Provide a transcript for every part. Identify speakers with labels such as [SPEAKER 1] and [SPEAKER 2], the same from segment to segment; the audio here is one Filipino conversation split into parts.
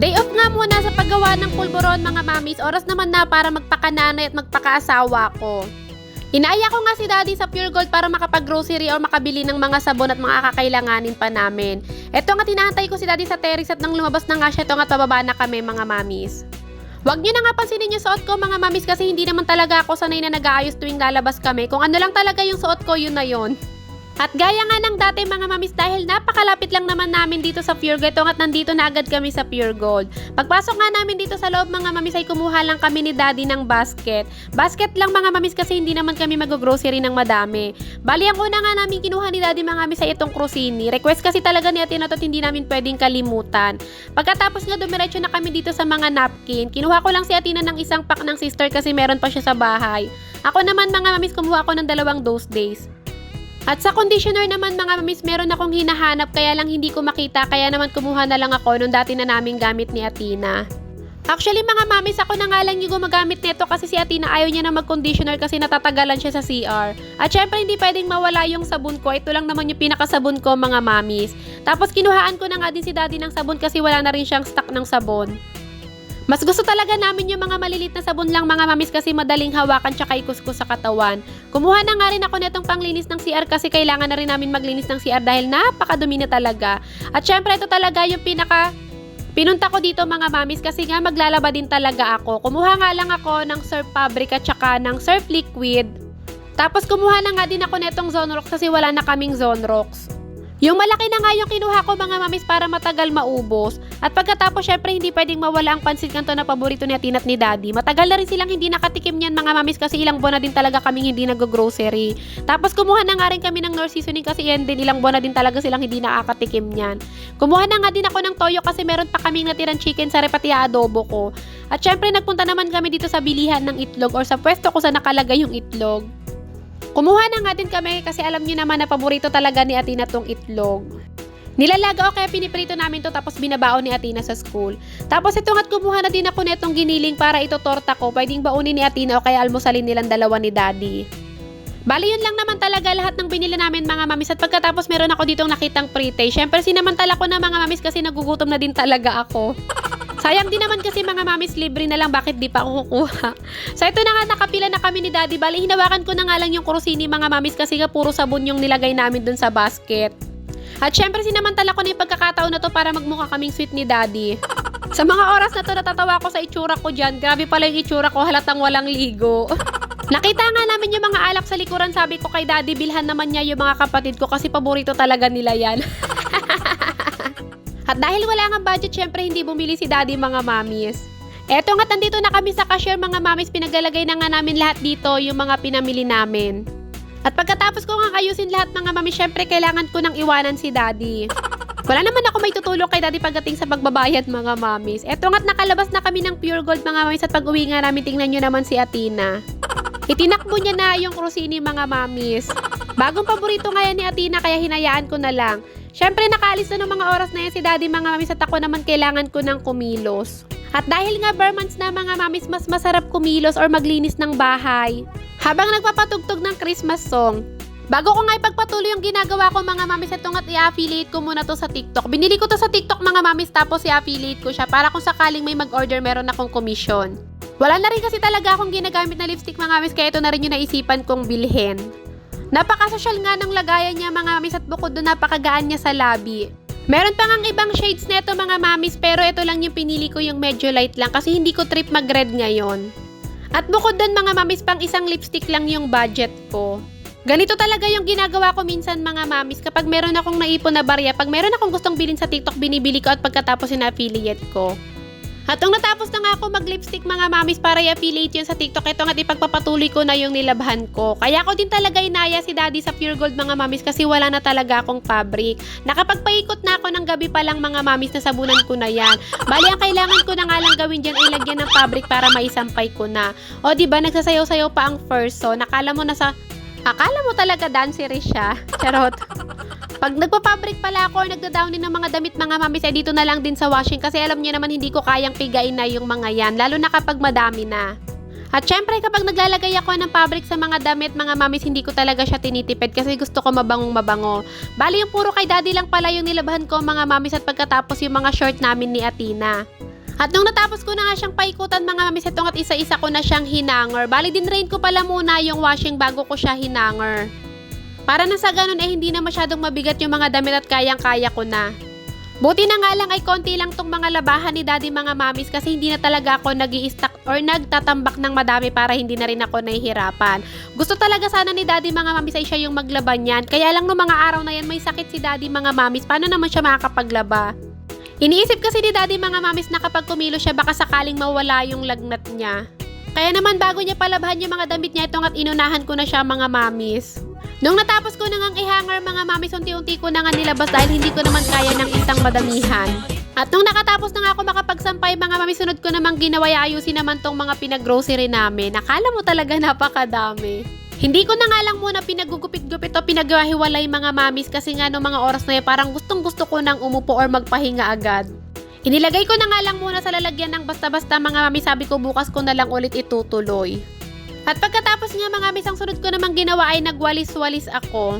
[SPEAKER 1] Day off nga muna sa paggawa ng pulburon mga mamis. Oras naman na para magpakananay at magpakaasawa ko. Inaaya ko nga si daddy sa Pure Gold para makapag-grocery or makabili ng mga sabon at mga kakailanganin pa namin. Eto nga tinahantay ko si daddy sa terrace at nang lumabas na nga siya, ito nga pababa na kami mga mamis. Huwag niyo na nga pansinin yung suot ko mga mamis kasi hindi naman talaga ako sanay na nag-aayos tuwing lalabas kami. Kung ano lang talaga yung suot ko, yun na yun. At gaya nga ng dati mga mamis dahil napakalapit lang naman namin dito sa Pure Gold at nandito na agad kami sa Pure Gold. Pagpasok nga namin dito sa loob mga mamis ay kumuha lang kami ni daddy ng basket. Basket lang mga mamis kasi hindi naman kami mag-grocery ng madami. Bali ang una nga namin kinuha ni daddy mga mamis ay itong krusini. Request kasi talaga ni ate na to at hindi namin pwedeng kalimutan. Pagkatapos nga dumiretso na kami dito sa mga napkin, kinuha ko lang si Atina ng isang pack ng sister kasi meron pa siya sa bahay. Ako naman mga mamis kumuha ko ng dalawang those days. At sa conditioner naman mga mamis, meron akong hinahanap kaya lang hindi ko makita kaya naman kumuha na lang ako nung dati na naming gamit ni Atina. Actually mga mamis, ako na nga lang yung gumagamit nito kasi si Atina ayaw niya na mag-conditioner kasi natatagalan siya sa CR. At syempre hindi pwedeng mawala yung sabon ko, ito lang naman yung pinakasabon ko mga mamis. Tapos kinuhaan ko na nga din si daddy ng sabon kasi wala na rin siyang stock ng sabon. Mas gusto talaga namin yung mga malilit na sabon lang mga mamis kasi madaling hawakan tsaka ikuskus sa katawan. Kumuha na nga rin ako netong panglinis ng CR kasi kailangan na rin namin maglinis ng CR dahil napakadumi na talaga. At syempre ito talaga yung pinaka Pinunta ko dito mga mamis kasi nga maglalaba din talaga ako. Kumuha nga lang ako ng surf fabric at saka ng surf liquid. Tapos kumuha na nga din ako netong Zonrox kasi wala na kaming Zonrox. Yung malaki na nga yung kinuha ko mga mamis para matagal maubos. At pagkatapos syempre hindi pwedeng mawala ang pansit kanto na paborito ni Atin at ni Daddy. Matagal na rin silang hindi nakatikim niyan mga mamis kasi ilang buwan na din talaga kaming hindi nag-grocery. Tapos kumuha na nga rin kami ng North Seasoning kasi yan din ilang buwan na din talaga silang hindi nakakatikim niyan. Kumuha na nga din ako ng toyo kasi meron pa kaming natirang chicken sa repatia adobo ko. At syempre nagpunta naman kami dito sa bilihan ng itlog or sa pwesto ko sa nakalagay yung itlog. Kumuha na nga din kami kasi alam niyo naman na paborito talaga ni Atina tong itlog. Nilalaga o kaya piniprito namin to tapos binabaon ni Atina sa school. Tapos ito nga't kumuha na din ako netong giniling para ito torta ko. Pwedeng baunin ni Atina o kaya almusalin nilang dalawa ni Daddy. Bali yun lang naman talaga lahat ng binili namin mga mamis at pagkatapos meron ako ditong nakitang pre-tay. Syempre sinamantala ko na mga mamis kasi nagugutom na din talaga ako. Sayang din naman kasi mga mamis libre na lang bakit di pa ako kukuha. So ito na nga nakapila na kami ni Daddy. Bali hinawakan ko na nga lang yung kurusini mga mamis kasi nga puro sabon yung nilagay namin dun sa basket. At syempre sinamantala ko na yung pagkakataon na to para magmukha kaming sweet ni Daddy. Sa mga oras na to natatawa ko sa itsura ko dyan. Grabe pala yung itsura ko halatang walang ligo. Nakita nga namin yung mga alak sa likuran. Sabi ko kay Daddy, bilhan naman niya yung mga kapatid ko kasi paborito talaga nila yan. At dahil wala nga budget, syempre hindi bumili si daddy mga mamis. Eto nga, nandito na kami sa cashier mga mamis, pinaglalagay na nga namin lahat dito yung mga pinamili namin. At pagkatapos ko nga ayusin lahat mga mamis, syempre kailangan ko nang iwanan si daddy. Wala naman ako may tutulong kay daddy pagdating sa pagbabayad mga mamis. Eto nga't nakalabas na kami ng pure gold mga mamis at pag uwi nga namin tingnan nyo naman si Atina. Itinakbo niya na yung krusini mga mamis. Bagong paborito nga yan ni Atina kaya hinayaan ko na lang. Syempre nakaalis na ng mga oras na yan si daddy mga mamis at ako naman kailangan ko ng kumilos. At dahil nga bare months na mga mamis mas masarap kumilos or maglinis ng bahay. Habang nagpapatugtog ng Christmas song. Bago ko nga ipagpatuloy yung ginagawa ko mga mamis ito nga't i-affiliate ko muna to sa TikTok. Binili ko to sa TikTok mga mamis tapos i-affiliate ko siya para kung sakaling may mag-order meron akong commission. Wala na rin kasi talaga akong ginagamit na lipstick mga mamis kaya ito na rin yung naisipan kong bilhin. Napakasosyal nga ng lagayan niya mga mamis at bukod doon napakagaan niya sa labi. Meron pa ngang ibang shades neto mga mamis pero ito lang yung pinili ko yung medyo light lang kasi hindi ko trip mag-red ngayon. At bukod doon mga mamis pang isang lipstick lang yung budget ko. Ganito talaga yung ginagawa ko minsan mga mamis kapag meron akong naipon na barya, pag meron akong gustong bilhin sa TikTok, binibili ko at pagkatapos ina-affiliate ko. At nung natapos na nga ako mag-lipstick mga mamis para i-affiliate yun sa TikTok, ito nga ipagpapatuloy ko na yung nilabhan ko. Kaya ko din talaga inaya si Daddy sa Pure Gold mga mamis kasi wala na talaga akong fabric. Nakapagpaikot na ako ng gabi pa lang mga mamis na sabunan ko na yan. Bali ang kailangan ko na nga lang gawin dyan ay lagyan ng fabric para maisampay ko na. O di ba nagsasayaw-sayaw pa ang first so nakala mo na sa Akala mo talaga dancer siya. Charot. Pag nagpa-fabric pala ako or nagda-down din ng mga damit mga mamis, eh dito na lang din sa washing kasi alam niyo naman hindi ko kayang pigain na yung mga yan, lalo na kapag madami na. At syempre kapag naglalagay ako ng fabric sa mga damit, mga mamis, hindi ko talaga siya tinitipid kasi gusto ko mabangong mabango. Bali yung puro kay daddy lang pala yung nilabhan ko mga mamis at pagkatapos yung mga short namin ni Atina. At nung natapos ko na nga siyang paikutan mga mamis, ito at isa-isa ko na siyang hinanger. Bali din rain ko pala muna yung washing bago ko siya hinanger. Para na sa ganun eh hindi na masyadong mabigat yung mga damit at kayang-kaya ko na. Buti na nga lang ay konti lang tong mga labahan ni daddy mga mamis kasi hindi na talaga ako nag stack or nagtatambak ng madami para hindi na rin ako nahihirapan. Gusto talaga sana ni daddy mga mamis ay siya yung maglaban yan. Kaya lang no mga araw na yan may sakit si daddy mga mamis. Paano naman siya makakapaglaba? Iniisip kasi ni daddy mga mamis na kapag kumilo siya baka sakaling mawala yung lagnat niya. Kaya naman bago niya palabhan yung mga damit niya itong at inunahan ko na siya mga mamis. Nung natapos ko na ngang i-hanger mga mamis, unti-unti ko na nga nilabas dahil hindi ko naman kaya ng isang madamihan. At nung nakatapos na nga ako makapagsampay mga mami, sunod ko namang ginawa ay ayusin naman tong mga pinag-grocery namin. Akala mo talaga napakadami. Hindi ko na nga lang muna pinagugupit-gupit o pinaghiwalay mga mamis kasi nga no mga oras na yun parang gustong gusto ko nang umupo or magpahinga agad. Inilagay ko na nga lang muna sa lalagyan ng basta-basta mga mami sabi ko bukas ko na lang ulit itutuloy. At pagkatapos nga mga miss, sunod ko namang ginawa ay nagwalis-walis ako.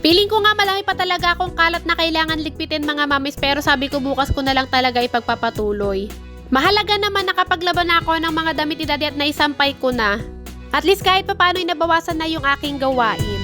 [SPEAKER 1] Feeling ko nga malaki pa talaga akong kalat na kailangan ligpitin mga mamis pero sabi ko bukas ko na lang talaga ipagpapatuloy. Mahalaga naman nakapaglaban na ako ng mga damit ni daddy at naisampay ko na. At least kahit papaano'y nabawasan na yung aking gawain.